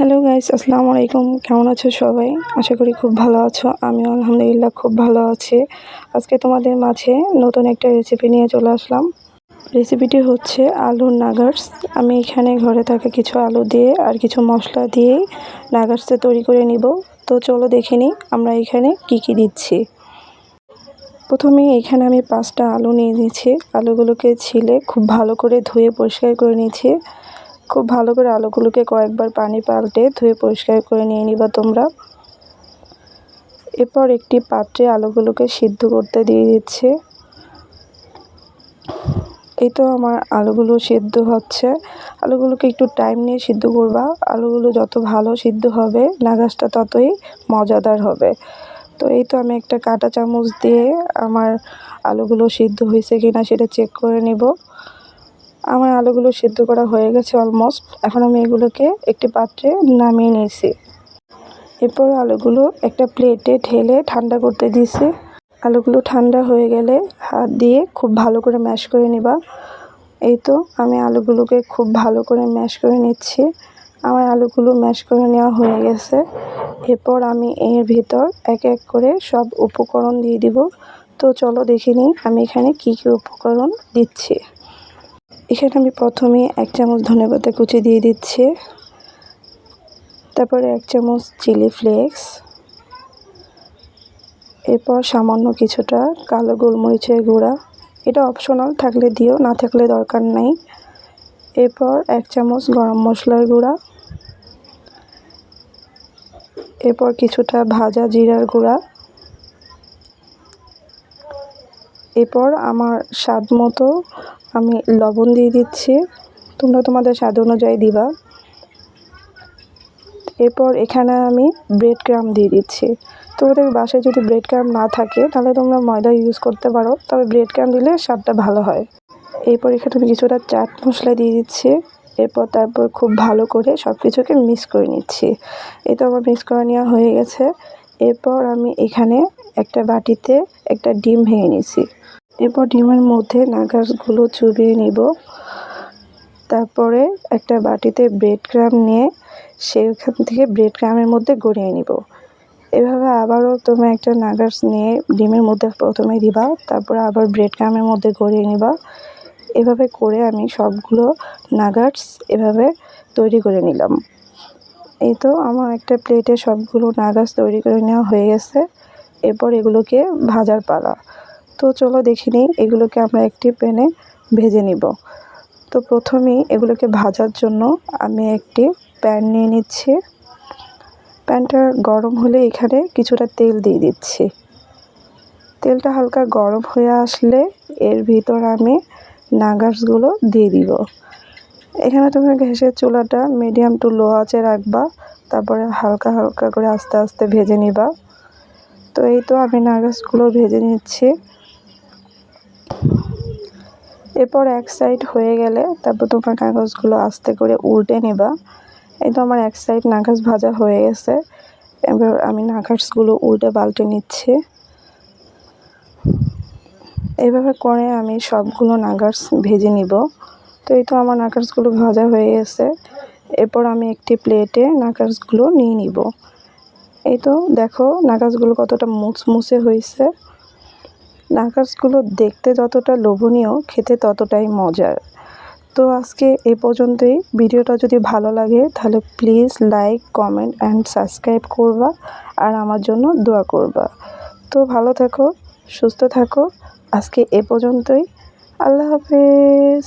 Hello guys আসসালামু আলাইকুম কেমন আছো সবাই? আশা করি খুব ভালো আছো। আমি আলহামদুলিল্লাহ খুব ভালো আছি। আজকে তোমাদের মাঝে নতুন একটা রেসিপি নিয়ে চলে আসলাম। রেসিপিটি হচ্ছে আলুর নাগার্স। আমি এখানে ঘরে থাকা কিছু আলু দিয়ে আর কিছু মশলা দিয়ে নাগার্সে তৈরি করে নিব। তো চলো দেখে নিই আমরা এখানে কি কি দিচ্ছি। প্রথমে এখানে আমি পাঁচটা আলু নিয়ে নিয়েছি। আলুগুলোকে ছিলে খুব ভালো করে ধুয়ে পরিষ্কার করে নিয়েছি। খুব ভালো করে আলুগুলোকে কয়েকবার পানি পাল্টে ধুয়ে পরিষ্কার করে নিয়ে নিবা তোমরা। এরপর একটি পাত্রে আলুগুলোকে সিদ্ধ করতে দিয়ে দিচ্ছে। এই তো আমার আলুগুলো সিদ্ধ হচ্ছে। আলুগুলোকে একটু টাইম নিয়ে সিদ্ধ করবা। আলুগুলো যত ভালো সিদ্ধ হবে নাগাসটা ততই মজাদার হবে। তো এই তো আমি একটা কাঁটা চামচ দিয়ে আমার আলুগুলো সিদ্ধ হয়েছে কিনা সেটা চেক করে নেব। আমার আলুগুলো সিদ্ধ করা হয়ে গেছে অলমোস্ট এখন আমি এগুলোকে একটি পাত্রে নামিয়ে নিয়েছি। এরপর আলুগুলো একটা প্লেটে ঢেলে ঠান্ডা করতে দিয়েছি। আলুগুলো ঠান্ডা হয়ে গেলে হাত দিয়ে খুব ভালো করে ম্যাশ করে নিবা। এই তো আমি আলুগুলোকে খুব ভালো করে ম্যাশ করে নিচ্ছি। আমার আলুগুলো ম্যাশ করে নেওয়া হয়ে গেছে। এরপর আমি এর ভিতর এক এক করে সব উপকরণ দিয়ে দিব। তো চলো দেখে নিই আমি এখানে কি কি উপকরণ দিচ্ছি। এখানে আমি প্রথমে এক চামচ ধনেপাতা কুচি দিয়ে দিচ্ছি। তারপরে এক চামচ চিলি ফ্লেক্স। এরপর সামান্য কিছুটা কালো গোলমরিচের গুঁড়া। এটা অপশনাল থাকলে দিও, না থাকলে দরকার নেই। এরপর এক চামচ গরম মশলার গুঁড়া। এরপর কিছুটা ভাজা জিরার গুঁড়া। এরপর আমার স্বাদ মতো আমি লবণ দিয়ে দিচ্ছি। তোমরা তোমাদের স্বাদ অনুযায়ী দিবা। এরপর এখানে আমি ব্রেড ক্রাম দিয়ে দিচ্ছি। তোমাদের বাসায় যদি ব্রেড ক্রাম না থাকে, তাহলে তোমরা ময়দা ইউজ করতে পারো, তবে ব্রেড ক্রাম দিলে স্বাদটা ভালো হয়। এরপর এখানে আমি কিছুটা চাট মশলা দিয়ে দিচ্ছি। এরপর তারপর খুব ভালো করে সব কিছুকে মিক্স করে নিচ্ছি। এই তো আমার মিক্স করে নেওয়া হয়ে গেছে। এরপর আমি এখানে একটা বাটিতে একটা ডিম ভেঙে নিয়েছি। এরপর ডিমের মধ্যে নাগাসগুলো চুবিয়ে নিব। তারপরে একটা বাটিতে ব্রেড ক্রাম নিয়ে সেইখান থেকে ব্রেড ক্রামের মধ্যে গড়িয়ে নিব। এভাবে আবারও তুমি একটা নাগাস নিয়ে ডিমের মধ্যে প্রথমে দিবা, তারপরে আবার ব্রেড ক্রামের মধ্যে গড়িয়ে নিবা। এভাবে করে আমি সবগুলো নাগাটস এভাবে তৈরি করে নিলাম। এই তো আমার একটা প্লেটে সবগুলো নাগাস তৈরি করে নেওয়া হয়ে গেছে। এরপর এগুলোকে ভাজার পালা। তো চলো দেখি নিই, এগুলোকে আমরা একটি প্যানে ভেজে নিব। তো প্রথমেই এগুলোকে ভাজার জন্য আমি একটি প্যান নিয়ে নিচ্ছি। প্যানটা গরম হলে এখানে কিছুটা তেল দিয়ে দিচ্ছি। তেলটা হালকা গরম হয়ে আসলে এর ভিতর আমি নাগাসগুলো দিয়ে দিব। এখানে তুমি গ্যাসের চুলাটা মিডিয়াম টু লো আঁচে রাখবা, তারপরে হালকা হালকা করে আস্তে আস্তে ভেজে নিবা। তো এই তো আমি নাগাসগুলো ভেজে নিচ্ছি। এরপর এক সাইড হয়ে গেলে তারপর তোমার কাগজগুলো আস্তে করে উল্টে নেবা। এই তো আমার এক সাইড নাগাস ভাজা হয়ে গেছে। এবার আমি নাগাসগুলো উল্টে পাল্টে নিচ্ছি। এভাবে করে আমি সবগুলো নাগাস ভেজে নিব। তো এই তো আমার নাগাসগুলো ভাজা হয়ে গেছে। এরপর আমি একটি প্লেটে নাগাসগুলো নিয়ে নিব। এই তো দেখো নাগাসগুলো কতটা মুচমুচে হয়েছে। নাগাসগুলো দেখতে যতটা লোভনীয়, খেতে ততটাই মজার। তো আজকে এ পর্যন্তই। ভিডিওটা যদি ভালো লাগে, তাহলে please like comment and subscribe করবা আর আমার জন্য দোয়া করবা। তো ভালো থাকো, সুস্থ থাকো। আজকে এ পর্যন্তই। আল্লাহ হাফেজ।